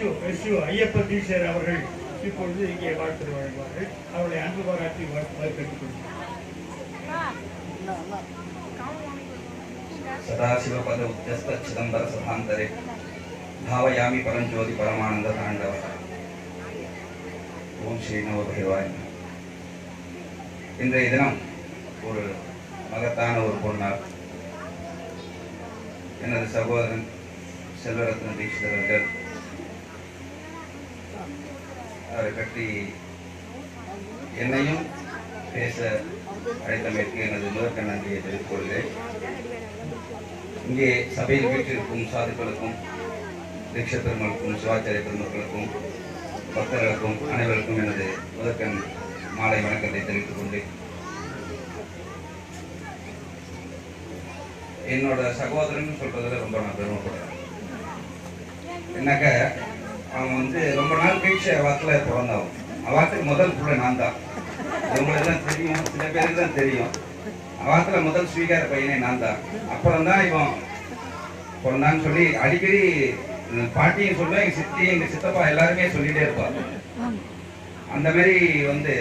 SU Ayyappa தீசர் அவர்கள் இப்பொழுது இங்கே வாழ்த்து வழங்குவார்கள். அவர்களை அன்பு பாராட்டி வரவேற்றுக் சதாசிவபத உத்தியஸ்த சிதம்பர சதாந்தரே பாவயாமி பரஞ்சோதி பரமானந்த தாண்டவ ஓம் ஸ்ரீ நவபைரவாய் இன்றைய தினம் ஒரு மகத்தான ஒரு பொன்னார் எனது சகோதரன் செல்வரத்ன தீட்சிதர்கள் அதை பற்றி என்னையும் பேச அழைத்தமைக்கு எனது முதற்க நன்றியை தெரிவித்துக்கொள்கிறேன் இங்கே சபையில் வீட்டிற்கும் சாதுக்களுக்கும் தீட்ச பெருமக்களுக்கும் சிவாச்சாரிய பெருமக்களுக்கும் பக்தர்களுக்கும் அனைவருக்கும் எனது முதற்கண் மாலை வணக்கத்தை தெரிவித்துக் கொண்டு என்னோட சகோதரன் சொல்றதுல ரொம்ப நான் பெருமைப்படுறேன். என்னக்க அவன் வந்து ரொம்ப நாள் கழிச்சு வாக்கில் பிறந்தவன் அவாத்துக்கு முதல் பிள்ளை நான் தான். உங்களுக்கு தான் தெரியும். சில பேருக்கு தான் தெரியும். அவாத்துல முதல் ஸ்வீகார பையனே நான் தான். அப்புறம் தான் இவன் பிறந்தான்னு சொல்லி அடிக்கடி பாட்டியும் சொல்லுவேன் எங்க சித்தி எங்க சித்தப்பா எல்லாருமே சொல்லிட்டே இருப்பாங்க அந்த மாதிரி வந்து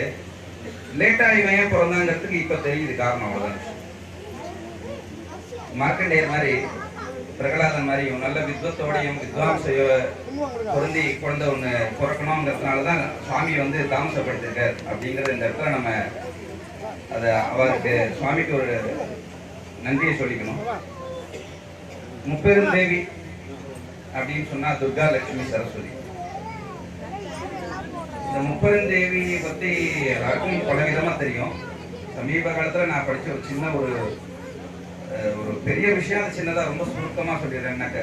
லேட்டா இவன் ஏன் பிறந்தாங்கிறதுக்கு இப்ப தெரியுது காரணம் அவ்வளவுதான். மார்க்கண்டேயர் மாதிரி பிரகலாதன் மாதிரி நல்ல வித்வத்தோடையும் வித்வாம்சையோ பொருந்தி குழந்தை ஒண்ணு பிறக்கணுங்கிறதுனால தான் சுவாமி வந்து தாமசப்படுத்திருக்கார். அப்படிங்கிறது இந்த இடத்துல நம்ம அதை அவருக்கு சுவாமிக்கு ஒரு நன்றியை சொல்லிக்கணும். முப்பெரும் தேவி அப்படின்னு சொன்னா துர்கா லட்சுமி சரஸ்வதி. இந்த முப்பெரும் தேவியை பத்தி எல்லாருக்கும் பல விதமா தெரியும். சமீப காலத்துல நான் படிச்ச ஒரு சின்ன ஒரு ஒரு பெரிய விஷயம் அது சின்னதா ரொம்ப சுருக்கமாக சொல்லிடுறேன்னாக்க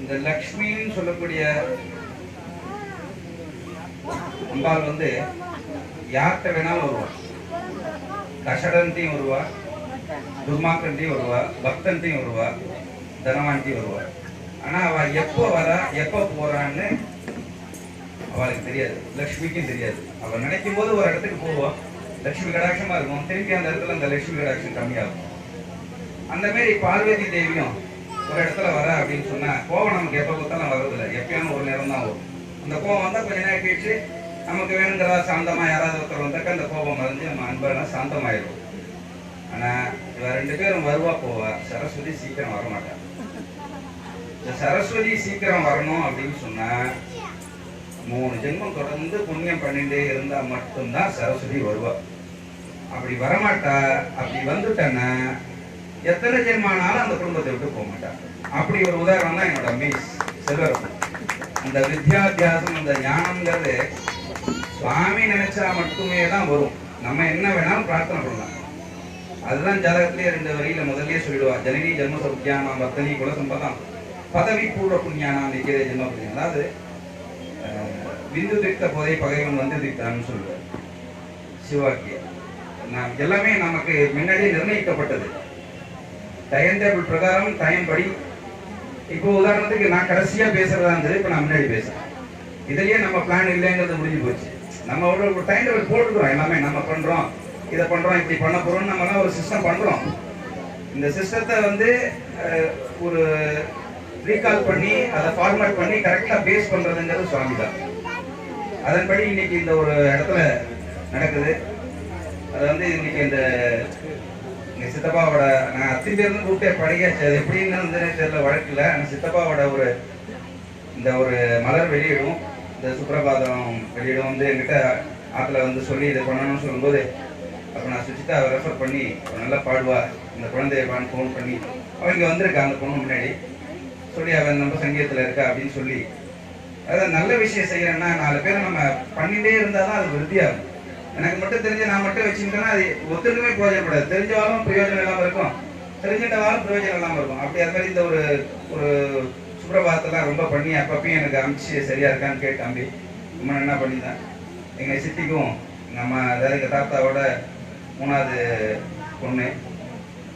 இந்த லக்ஷ்மின்னு சொல்லக்கூடிய அம்பாள் வந்து யார்கிட்ட வேணாலும் வருவா. கஷடன்ட்டையும் வருவா துர்மாக்கன்ட்டையும் வருவா பக்தன்ட்டையும் வருவா தனவான்ட்டையும் வருவா. ஆனா அவள் எப்போ வரா எப்போ போறான்னு அவளுக்கு தெரியாது. லக்ஷ்மிக்கும் தெரியாது. அவ நினைக்கும் போது ஒரு இடத்துக்கு போவா. லட்சுமி கடாட்சமா இருக்கும். திருப்பி அந்த இடத்துல அந்த லட்சுமி கடாட்சம் கம்மியாகும் அந்த மாதிரி பார்வதி தேவியும் ஒரு இடத்துல வர அப்படின்னு சொன்னா கோவம் நமக்கு எப்போ பார்த்தாலும் வர்றதில்ல. எப்பயாவது ஒரு நேரம் தான் வரும். அந்த கோவம் வந்தால் கொஞ்ச நேரம் கழிச்சு நமக்கு வேணுங்கிறதா சாந்தமா யாராவது ஒருத்தர் வந்தாக்க அந்த கோபம் மறைஞ்சு நம்ம அன்பெல்லாம் சாந்தமாயிடும் ஆனால் இவ ரெண்டு பேரும் வருவா போவா. சரஸ்வதி சீக்கிரம் வர மாட்டா. இந்த சரஸ்வதி சீக்கிரம் வரணும் அப்படின்னு சொன்னா மூணு ஜென்மம் தொடர்ந்து புண்ணியம் பண்ணிட்டே இருந்தால் மட்டும்தான் சரஸ்வதி வருவா. அப்படி வரமாட்டா அப்படி வந்துட்டேன்னா எத்தனை ஜென்மானாலும் அந்த குடும்பத்தை விட்டு போக மாட்டா. அப்படி ஒரு உதாரணம் தான் என்னோட மிஸ் செல்வரப்பு அந்த வித்யாபியாசம் அந்த ஞானம்ங்கிறது சுவாமி நினைச்சா மட்டுமே தான் வரும். நம்ம என்ன வேணாலும் பிரார்த்தனை பண்ணலாம். அதுதான் ஜாதகத்திலே ரெண்டு வரியில முதல்லயே சொல்லிடுவா. ஜனனி ஜென்ம சௌக்கியானாம் வர்த்தனி குலசம்பதம். பதவி பூர்வ புண்ணியானா நிக்கிற ஜென்ம புண்ணியம். அதாவது அஹ், விந்து திட்ட போதை பகைவன் வந்து திட்டான்னு சொல்லுவார். சிவாக்கிய எல்லாமே நமக்கு முன்னாடியே நிர்ணயிக்கப்பட்டது. டைம் டேபிள் பிரகாரம் டைம் படி. இப்போ உதாரணத்துக்கு நான் கடைசியா பேசுறதா இருந்தது இப்போ நான் முன்னாடி பேசுறேன். இதுலயே நம்ம பிளான் இல்லைங்கிறது முடிஞ்சு போச்சு. நம்ம ஒரு டைம் டேபிள் போட்டுக்கிறோம் எல்லாமே நம்ம பண்றோம் இதை பண்றோம் இப்படி பண்ண போறோம் நம்மலாம் ஒரு சிஸ்டம் பண்றோம். இந்த சிஸ்டத்தை வந்து ஒரு ரீகால் பண்ணி அதை ஃபார்மேட் பண்ணி கரெக்டா பேஸ் பண்றதுங்கிறது சுவாமி தான் அதன்படி இன்னைக்கு இந்த ஒரு இடத்துல நடக்குது. அது வந்து இன்னைக்கு இந்த எங்கள் சித்தப்பாவோட நான் அத்தனை பேர் இருந்து கூப்பிட்டே படிக்காச்சு அது எப்படின்னு வந்து தெரியல வழக்கில். ஆனால் சித்தப்பாவோட ஒரு இந்த ஒரு மலர் வெளியிடும். இந்த சுப்பிரபாதம் வெளியிடும். வந்து என்கிட்ட ஆற்றுல வந்து சொல்லி இதை பண்ணணும்னு சொல்லும்போது அப்போ நான் சுச்சிதா ரெஃபர் பண்ணி அவர் நல்லா பாடுவா இந்த குழந்தையான்னு ஃபோன் பண்ணி அவங்க வந்திருக்கா அந்த பொண்ணு முன்னாடி. சொல்லி அவன் நம்ம சங்கீதத்தில் இருக்கா அப்படின்னு சொல்லி. அதாவது நல்ல விஷயம் செய்யறேன்னா நாலு பேர் நம்ம பண்ணிட்டே இருந்தால் தான் அது விருத்தியாகும். எனக்கு மட்டும் தெரிஞ்ச நான் மட்டும் வச்சுக்கிட்டேன்னா அது ஒத்துக்குமே பிரயோஜனப்படாது தெரிஞ்சவாலும் பிரயோஜனம் இல்லாமல் இருக்கும். தெரிஞ்சிட்டவாலும் பிரயோஜனம் இல்லாமல் இருக்கும். அப்படி அது மாதிரி இந்த ஒரு ஒரு சுப்பிரபாதத்தெல்லாம் ரொம்ப பண்ணி அப்பப்பையும் எனக்கு அமிச்சு சரியா இருக்கான்னு கேட்டு தம்பி ரொம்ப என்ன பண்ணிதான். எங்கள் சித்திக்கும் நம்ம அதாவது எங்கள் தாத்தாவோட மூணாவது பொண்ணு.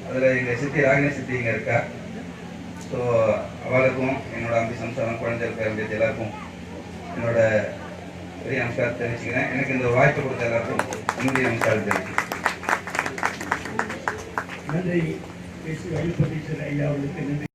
அதில் எங்கள் சித்தி ராகினி சித்தி இங்கே இருக்கா. ஸோ அவளுக்கும் என்னோட அம்பி சம்சாரம் குழந்தை பேரம்பேத்தி எல்லாருக்கும் என்னோட பெரிய நமஸ்காரம் தெரிவிச்சுக்கிறேன் எனக்கு இந்த வாய்ப்பு கொடுத்த எல்லாருக்கும் என்னுடைய நமஸ்காரம் தெரிவிச்சுக்கிறேன். நன்றி. எஸ்யூ ஐயா அவர்களுக்கு நன்றி.